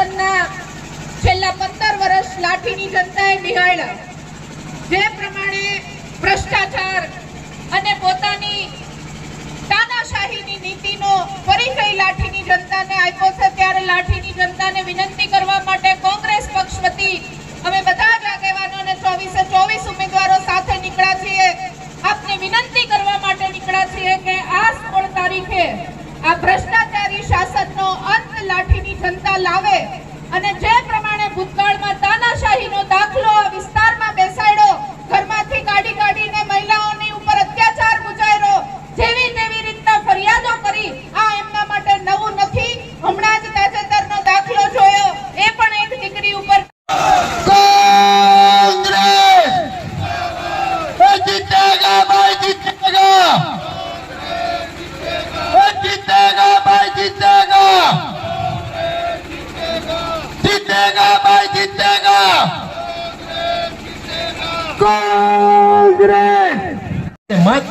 વતનના છેલ્લા પંદર વર્ષ લાઠીની જનતાએ નિહાળ્યા. જે પ્રમાણે ભ્રષ્ટાચાર અને પોતાની તાનાશાહીની નીતિનો પરિચય લાઠીની જનતાને આપ્યો છે, ત્યારે લાઠીની જનતાને વિનંતી અને જે પ્રમાણે ભૂતકાળમાં તાનાશાહીનો દાખલો આ વિસ્તારમાં બેસાડ્યો, ઘરમાંથી કાઢી કાઢીને મહિલાઓની ઉપર અત્યાચાર ગુજાર્યો જેવી તેવી રીતના ફરિયાદો કરી, આ એમના માટે નવું નથી. હમણાં જ તાજેતરનો દાખલો જોયો. એ પણ એક દીકરી ઉપર જીતેગા ભાઈ જીતેગા! जीतेगा ये जीतेगा भाई जीतेगा जीतेगा भाई जीतेगा कांग्रेस મત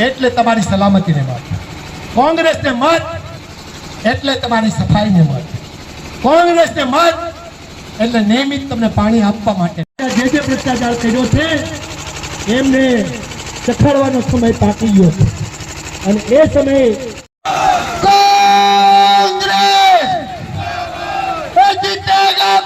એટલે તમારી સલામતીને મત કોંગ્રેસને મત એટલે તમારી સફાઈને મત કોંગ્રેસને મત એટલે નિયમિત તમને પાણી આપવા માટે જે જે ભ્રષ્ટાચાર કર્યો છે એમને ચખાડવાનો સમય પાકી ગયો છે અને એ સમયે कांग्रेस ये जीतेगा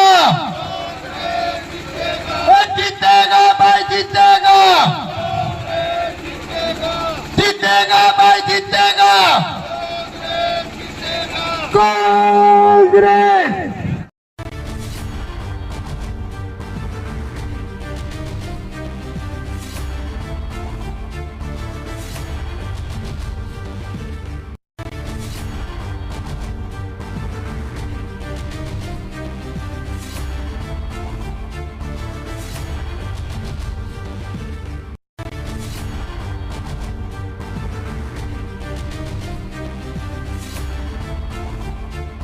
Kaldırın.